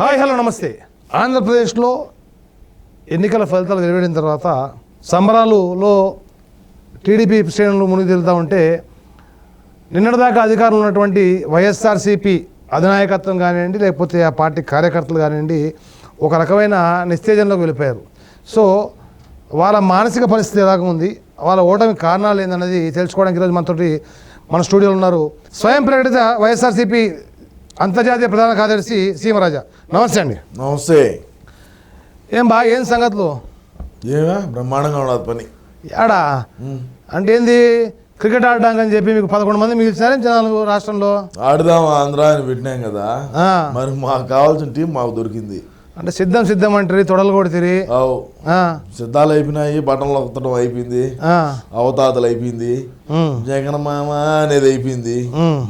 Hi hello నమస్తే. ఆంధ్రప్రదేశ్లో ఎన్నికల ఫలితాలు వెలువడిన తర్వాత సంబరాలులో టీడీపీ శ్రేణులు మునిగి తేలుతూ ఉంటే నిన్నటిదాకా అధికారంలో ఉన్నటువంటి వైఎస్ఆర్సీపీ అధినాయకత్వం కానివ్వండి లేకపోతే ఆ పార్టీ కార్యకర్తలు కానివ్వండి ఒక రకమైన నిస్తేజంలోకి వెళ్ళిపోయారు. సో వాళ్ళ మానసిక పరిస్థితి ఎలాగ ఉంది? వాళ్ళ ఓటమి కారణాలు ఏందన్నది తెలుసుకోవడానికి ఈరోజు మనతోటి మన స్టూడియోలో ఉన్నారు. స్వయం ప్రేరిత వైఎస్ఆర్సీపీ అంతర్జాతీయ ప్రధాన కార్యదర్శి సీమరాజా. నమస్తే అండి. నమస్తే. ఏం బా ఏం సంగతులు? ఏమే బ్రహ్మాండంగా ఉండదు పని. ఆడా అంటే ఏంది? క్రికెట్ ఆడడానికి అని చెప్పి మీకు పదకొండు మంది మిగిల్చినారే జనాలు రాష్ట్రంలో? ఆడుదాం ఆంధ్ర అని పెట్టినాం కదా. మరి మాకు కావాల్సిన టీం మాకు దొరికింది. అంటే సిద్ధం సిద్ధం అంటారు తొడలు కొడితిరి సిద్ధాలు అయిపోయినాయి బట్టలు ఒక్కటం అయిపోయింది. అవతాతలు అయిపోయింది. జగన్ మామ అనేది అయిపోయింది.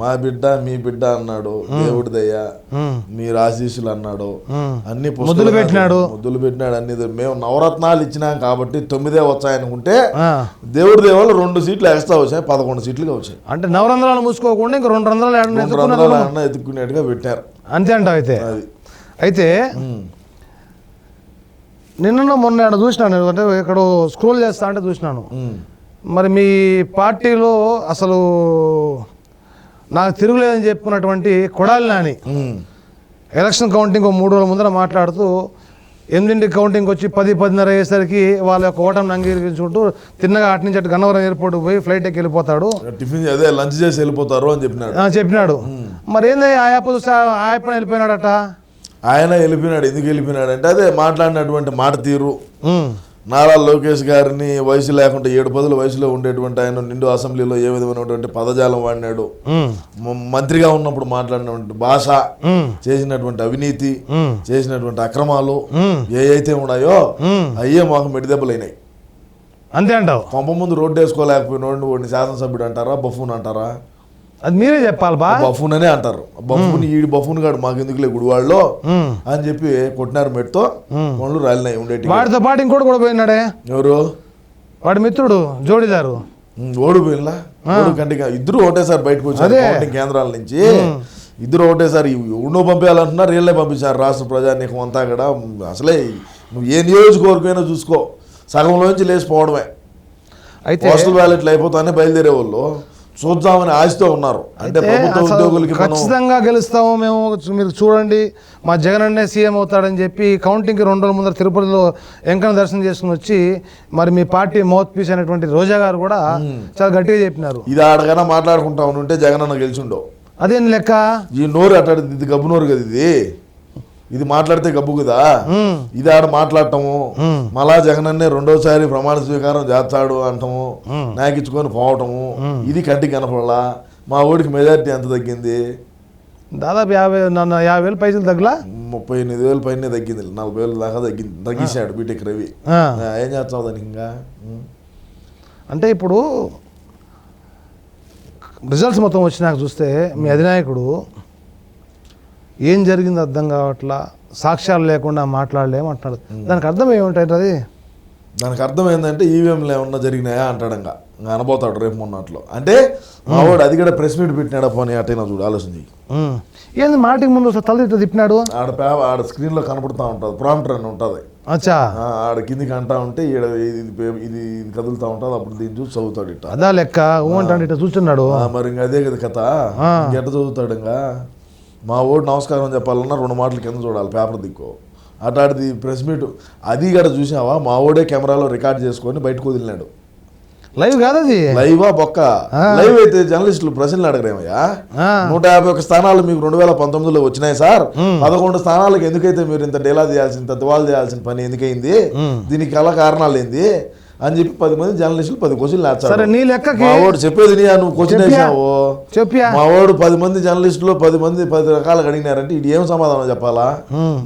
మా బిడ్డ మీ బిడ్డ అన్నాడు దేవుడి దయ్యా ఉమ్, మీరు ఆశీస్సులు అన్నాడు. అన్ని ముద్దులు పెట్టినాడు. ముద్దులు పెట్టినాడు అన్ని మేము నవరత్నాలు ఇచ్చినాం కాబట్టి తొమ్మిదే వచ్చాయనుకుంటే. దేవుడి దేవుళ్ళు రెండు సీట్లు ఎక్స్ట్రా వచ్చాయి పదకొండు సీట్లుగా వచ్చాయి. అంటే నవరంధ్రాలు మూసుకోకుండా ఇంక రెండు రంధ్రాలు ఎత్తుకునేట్టుగా పెట్టారు. అంతే అంటావు అయితే. అది. అయితే. నిన్న మొన్న ఆడ చూసినాను అంటే ఇక్కడ స్క్రోల్ చేస్తా అంటే చూసినాను. మరి మీ పార్టీలో అసలు నాకు తిరుగులేదని చెప్పుకున్నటువంటి కొడాలి నాని. ఎలక్షన్ కౌంటింగ్ మూడు రోజుల ముందర మాట్లాడుతూ ఎనిమిదింటి కౌంటింగ్ వచ్చి పది పదిన్నర అయ్యేసరికి వాళ్ళ యొక్క ఓటమిని అంగీకరించుకుంటూ తిన్నగా అటు నుంచి అటు గన్నవరం ఎయిర్పోర్ట్ పోయి ఫ్లైట్ ఎక్కి వెళ్ళిపోతాడు. టిఫిన్ అదే లంచ్ చేసి వెళ్ళిపోతారు అని చెప్పినాడు. చెప్పినాడు. మరి ఏంది ఆ యాప్ చూస్తే ఆ యాప్ వెళ్ళిపోయినాడట? ఆయన వెళ్ళిపోయినాడు ఎందుకు వెళ్ళిపోయినాడు అంటే అదే మాట్లాడినటువంటి మాట తీరు. నారా లోకేష్ గారిని వయసు లేకుండా ఏడు పదుల వయసులో ఉండేటువంటి ఆయన నిండు అసెంబ్లీలో ఏ విధమైనటువంటి పదజాలం వాడినాడు. మంత్రిగా ఉన్నప్పుడు మాట్లాడినటువంటి భాష చేసినటువంటి అవినీతి చేసినటువంటి అక్రమాలు ఏ అయితే ఉన్నాయో. అయ్యే మాకు మెడిదెబ్బలైనాయి అంతే అంటావు. పంప ముందు రోడ్డు వేసుకోలేకపోయినోడిని వాడిని శాసనసభ్యుడు అంటారా బఫూన్ అంటారా? అది మీరే చెప్పాలి బా. బఫూన్ అనే అంటారు. బఫూన్ ఈడి బఫూన్ గాడు మాకు ఎందుకులే గుడివాళ్ళలో ఉమ్. అని చెప్పి కొట్టినారు మెట్తో పనులు రాలినాయి ఉండేటి వాడితో పాటు ఇంకోటి కూడా పోయినాడే? ఎవరు? వాడి మిత్రుడు జోడిదారు. ఓడిపోయినలా ఓడి కంటిగా ఇద్దరు ఒకటేసారి బయటకు వచ్చారు కేంద్రాల నుంచి. ఇద్దరు ఒకటేసారి ఎవరినో పంపించాలంటున్నారు వీళ్ళే పంపించారు రాష్ట్ర ప్రజానీకం అంతా కూడా. అసలే నువ్వు ఏ నియోజకవర్గమైనా చూసుకో. సగంలోంచి లేచిపోవడమే. అయితే పోస్టల్ బ్యాలెట్లు అయిపోతానే బయలుదేరే వాళ్ళు చూద్దామని ఆశతో ఉన్నారు. అంటే ప్రభుత్వ ఉద్యోగులకి ఖచ్చితంగా గెలుస్తాము మేము. మీరు చూడండి మా జగన్ అన్నే సీఎం అవుతాడని చెప్పి కౌంటింగ్కి రెండు రోజుల ముందర తిరుపతిలో వెంకన్న దర్శనం చేసుకుని వచ్చి మరి మీ పార్టీ మౌత్ పీస్ అయినటువంటి రోజా గారు కూడా చాలా గట్టిగా చెప్పినారు. ఇది ఆడగానే మాట్లాడుకుంటా ఉంటే జగన్ అన్న గెలిచిండో. అదేం లెక్క? ఈ నోరు అట్టాడు ఇది గబ్బు నోరు కదా ఇది? ఇది మాట్లాడితే గబ్బు కదా? ఇది ఆడ మాట్లాడటము. మళ్ళా జగనన్నే రెండోసారి ప్రమాణ స్వీకారం చేస్తాడు అంటాము. నాకిచ్చుకొని పోవటము. ఇది కంటికి కనపడలా? మా ఊడికి మెజారిటీ ఎంత తగ్గింది? దాదాపు యాభై నన్ను యాభై వేలు పైసలు తగ్గలా? ముప్పై ఎనిమిది వేలు పైన తగ్గింది నలభై వేలు దాకా తగ్గింది. తగ్గించాడు బీటెక్ రవి. ఏం చేస్తావు దానికి ఇంకా. అంటే ఇప్పుడు రిజల్ట్స్ మొత్తం వచ్చినాక చూస్తే మీ అధినాయకుడు ఏం జరిగిందో అర్థం కావట్లా సాక్ష్యాలు లేకుండా మాట్లాడలేము అంటున్నాడు. దానికి అర్థం ఏమిటంటే అది? దానికి అర్థం ఏంటంటే ఈవీఎంలు ఏమన్నా జరిగినాయా అంటాడంగా. ఇంకా అనబోతాడు రేపు మొన్నట్లో. అంటే మా వాడు అది కూడా ప్రెస్ మీట్ పెట్టినాడా పోనీ అటైనా చూడు ఆలోచన చెయ్యి. ఏంది మాటికి ముందు ఒకసారి తల తిప్పినాడు? ఆడ పే ఆడ స్క్రీన్లో కనపడుతూ ఉంటుంది ప్రాంప్టర్ అని ఉంటుంది. అచ్చా. ఆడ కిందికి అంటా ఉంటే ఈడ ఇది ఇది ఇది కదులుతూ ఉంటుంది అప్పుడు దీన్ని చూసి చదువుతాడు ఇట్ట. అదా లెక్క ఊమంటాడు ఇట్లా చూస్తున్నాడు. మరి ఇంకా అదే కదా కథ. ఇంకెట్ట చదువుతాడు ఇంకా? మా ఓడు నమస్కారం చెప్పాలన్నా రెండు మాటలు కింద చూడాలి పేపర్ దిక్కు. అటాడిది ప్రెస్ మీట్ అది కూడా చూసావా మా ఓడే కెమెరాలో రికార్డ్ చేసుకొని బయటకు వదిలినాడు. లైవ్ కాదు అది? లైవా బొక్క? లైవ్ అయితే జర్నలిస్టులు ప్రశ్నలు అడగరేమయ్యా. నూట యాభై ఒక స్థానాలు మీకు రెండు వేల పంతొమ్మిదిలో వచ్చినాయి సార్. పదకొండు స్థానాలకు ఎందుకైతే మీరు ఇంత డేలా చేయాల్సిన ఇంత దివాలు చేయాల్సిన పని ఎందుకైంది? దీనికి గల కారణాలు ఏంది? అని చెప్పి పది మంది జర్నలిస్టులు పది క్వశ్చన్లు సరే నేర్చారు నీ లెక్కకి మా వాడు చెప్పేది నీ నువ్వు క్వశ్చన్? వేసావు చెప్పియా? మా వాడు పది మంది జర్నలిస్టులు పది మంది పది రకాలుగా అడిగినారంటే ఇది ఏం సమాధానం చెప్పాలా?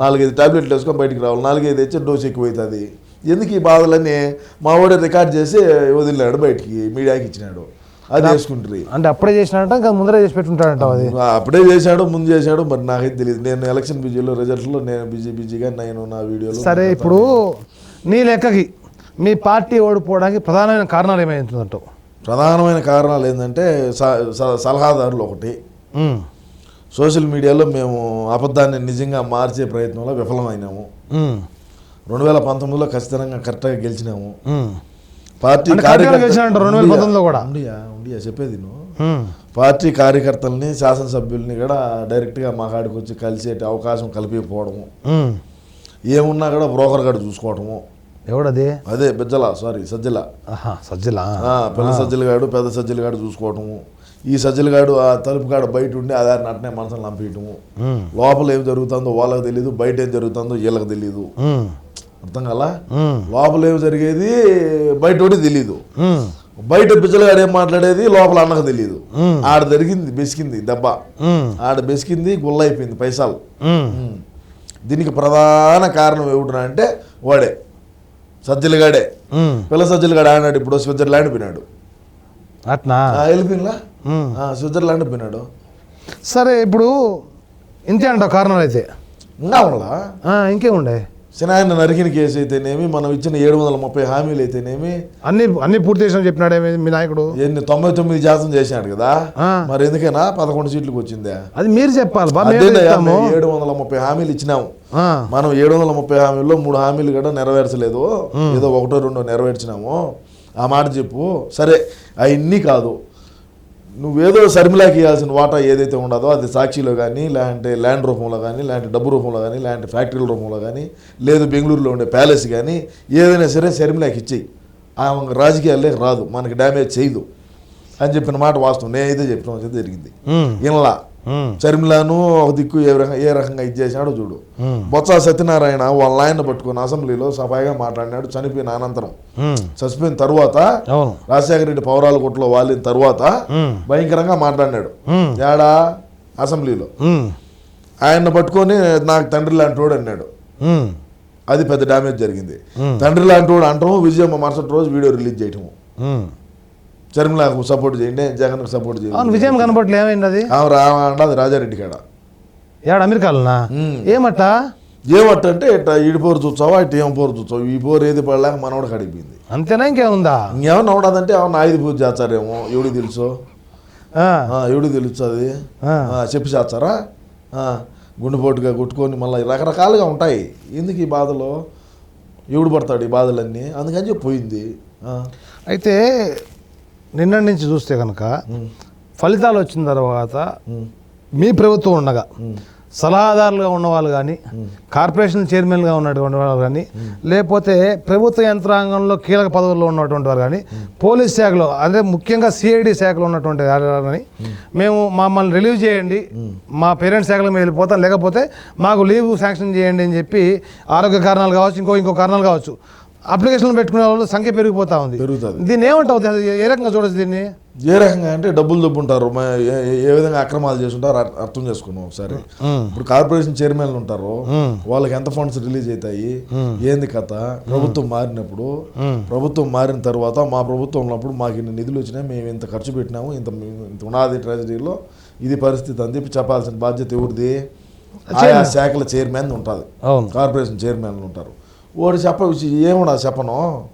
నాలుగైదు టాబ్లెట్లు వేసుకొని బయటికి రావాలి. నాలుగైదు తెచ్చి డోస్ ఎక్కువ అవుతుంది ఎందుకు ఈ బాధలన్నీ మా వాడే రికార్డ్ చేసి వదిలినాడు బయటికి మీడియాకి ఇచ్చినాడు. అది వేసుకుంటారు. అంటే అప్పుడే చేసినాడంట ఇంకా ముందరే చేసి పెట్టుంటాడంట అది. అప్పుడే చేశాడు ముందు చేశాడు మరి నాకైతే తెలియదు నేను ఎలక్షన్ బిజీలో రిజల్ట్లో నేను బిజీ బిజీగా నేను నా వీడియోలో సరే ఇప్పుడు నీ లెక్కకి మీ పార్టీ ఓడిపోవడానికి ప్రధానమైన కారణాలు ఏమైతుందంటావు ప్రధానమైన కారణాలు ఏంటంటే సలహాదారులు ఒకటి. సోషల్ మీడియాలో మేము అబద్ధాన్ని నిజంగా మార్చే ప్రయత్నంలో విఫలమైనాము. రెండు వేల పంతొమ్మిదిలో ఖచ్చితంగా కరెక్ట్గా గెలిచినాము. పార్టీ అంటే కరెక్ట్గా గెలిచినారంట 2019 లో కూడా. ఉండియా? చెప్పేది పార్టీ కార్యకర్తల్ని శాసనసభ్యుల్ని కూడా డైరెక్ట్గా మా కాడికి వచ్చి కలిసే అవకాశం కల్పించకపోవడము. ఏమున్నా కూడా బ్రోకర్ గారు చూసుకోవటము ఎవడది? అదే బిజ్జల సారీ సజ్జల. సజ్జలా. ఆ, పిల్ల సజ్జలగాడు పెద్ద సజ్జలగాడు చూసుకోవటము. ఈ సజ్జలగాడు ఆ తలుపు కాడ బయట ఉండి అదారిని అట్నే మనసుని నంపేయటము ఉమ్, లోపల ఏం జరుగుతుందో వాళ్ళకి తెలియదు బయట ఏం జరుగుతుందో వీళ్ళకి తెలియదు అర్థం కలా? లోపల ఏం జరిగేది? బయట ఒకటి తెలియదు బయట పిచ్చలగాడు ఏం మాట్లాడేది? లోపల అన్నకు తెలియదు. ఆడ జరిగింది బెసికింది దెబ్బ. ఆడ బెసికింది గుల్ల అయిపోయింది పైసలు. దీనికి ప్రధాన కారణం ఏమిటరా అంటే వాడే. సజ్జలగాడే. పిల్ల సజ్జలగాడు ఆడినాడు ఇప్పుడు స్విట్జర్లాండ్ పోయినాడు. అట్నా? వెళ్ళిపోయినలా స్విట్జర్లాండ్ పోయినాడు. సరే ఇప్పుడు ఇంతే అంటావు కారణాలు అయితే. ఇంకా ఉండాలా ఇంకేముండే? సినాయన నరికిన కేసు అయితేనేమి మనం ఇచ్చిన ఏడు వందల ముప్పై హామీలు అయితేనేమి అన్ని అన్ని పూర్తి చేసిన చెప్పినాడే మీ- నాయకుడు? ఎన్ని తొంభై తొమ్మిది శాతం చేసినాడు కదా. మరి ఎందుకైనా పదకొండు సీట్లకు వచ్చిందే. అది మీరు చెప్పాలి ఏడు వందల ముప్పై హామీలు ఇచ్చినాము. మనం ఏడు వందల ముప్పై హామీల్లో మూడు హామీలు కూడా నెరవేర్చలేదు. ఏదో ఒకటో రెండో నెరవేర్చినాము. ఆ మాట చెప్పు. సరే అవన్నీ కాదు. నువ్వేదో శర్మిలాకి ఇవ్వాల్సిన వాటా ఏదైతే ఉండదో అది సాక్షిలో కానీ లేదంటే ల్యాండ్ రూపంలో కానీ లేదంటే డబ్బు రూపంలో కానీ లేదంటే ఫ్యాక్టరీల రూపంలో కానీ లేదు బెంగళూరులో ఉండే ప్యాలెస్ కానీ ఏదైనా సరే శర్మిలాకి ఇచ్చేయి. ఆమె రాజకీయాలే రాదు మనకి డ్యామేజ్ చేయదు అని చెప్పిన మాట వాస్తవం. నేను అయితే చెప్పిన జరిగింది. ఉమ్, చర్మిలాను ఒక దిక్కు ఏ రకంగా ఏ రకంగా ఇది చేశాడో చూడు. బొత్స సత్యనారాయణ వాళ్ళ ఆయన పట్టుకుని అసెంబ్లీలో సఫాయిగా మాట్లాడినాడు చనిపోయిన అనంతరం. చచ్చిపోయిన తర్వాత రాజశేఖర రెడ్డి పౌరాల కొట్లో వాలిన తర్వాత భయంకరంగా మాట్లాడినాడు. ఏడా అసెంబ్లీలో. ఆయన పట్టుకొని నాకు తండ్రి లాంటి వాడు అన్నాడు. అది పెద్ద డ్యామేజ్ జరిగింది. తండ్రి లాంటి వాడు అంటాము విజయమ్మ మరుసటి రోజు వీడియో రిలీజ్ చేయటము. చర్మిలకు సపోర్ట్ చేయండి జగన్కు సపోర్ట్ అవును చేయండి విజయం కనపట్లే ఏమైంది అది? రాజారెడ్డి కాడ. ఏడు అమెరికాలనా? ఉమ్. ఏమట్ట? ఏమట్టంటే ఇట్లా ఈడి పోరు చూచావా ఇటు ఏం పోరు చూచావు ఈ పోరు ఏది పడలేక మనోడు కడిపోయింది అంతేనా ఇంకేముందా? ఇంకేమన్నా ఉండదంటే ఏమన్నా ఆయుధ పూజ చేస్తారేమో ఎవడికి తెలుసు? ఎవడికి తెలుసు అది? ఆ. ఆ, చెప్పి చేస్తారా? గుండెపోటుగా కొట్టుకొని మళ్ళీ రకరకాలుగా ఉంటాయి. ఎందుకు ఈ బాధలు? ఎవడు పడతాడు ఈ బాధలన్నీ? అందుకని చెప్పి పోయింది. అయితే నిన్న నుంచి చూస్తే కనుక ఫలితాలు వచ్చిన తర్వాత మీ ప్రభుత్వం ఉండగా సలహాదారులుగా ఉన్నవాళ్ళు కానీ కార్పొరేషన్ చైర్మన్గా ఉన్నటువంటి వాళ్ళు కానీ లేకపోతే ప్రభుత్వ యంత్రాంగంలో కీలక పదవుల్లో ఉన్నటువంటి వారు కానీ పోలీస్ శాఖలో అదే ముఖ్యంగా సిఐడి శాఖలో ఉన్నటువంటి కానీ మేము మమ్మల్ని రిలీవ్ చేయండి మా పేరెంట్స్ శాఖలో మేము వెళ్ళిపోతాం లేకపోతే మాకు లీవ్ శాంక్షన్ చేయండి అని చెప్పి ఆరోగ్య కారణాలు కావచ్చు ఇంకో ఇంకో కారణాలు కావచ్చు. అప్లికేషన్లు పెట్టుకునే వాళ్ళు సంఖ్య పెరిగిపోతా ఉంది. పెరుగుతుంది. దీన్ని ఏమంటావు? ఏ- ఏ రకంగా చూడొచ్చు దీన్ని? ఏ రకంగా అంటే డబ్బులు దొబ్బుంటారు. ఏ- విధంగా అక్రమాలు చేస్తుంటారో అర్- అర్థం చేసుకున్నాం ఒకసారి. ఇప్పుడు కార్పొరేషన్ చైర్మన్లు ఉంటారు. వాళ్ళకి ఎంత ఫండ్స్ రిలీజ్ అవుతాయి? ఏంది కథ? ప్రభుత్వం మారినప్పుడు ప్రభుత్వం మారిన తర్వాత మా ప్రభుత్వం ఉన్నప్పుడు మాకు ఇన్ని నిధులు వచ్చినాయి మేము ఇంత ఖర్చు పెట్టినాము ఇంత ఇంత ఉన్నది ట్రెజరీలో ఇది పరిస్థితి అని చెప్పి చెప్పాల్సిన బాధ్యత ఎవరిది? ఆయా శాఖల చైర్మన్ ఉంటుంది కార్పొరేషన్ చైర్మన్లు ఉంటారు. ఓడి చెప్ప ఏమన్నా చెప్పను?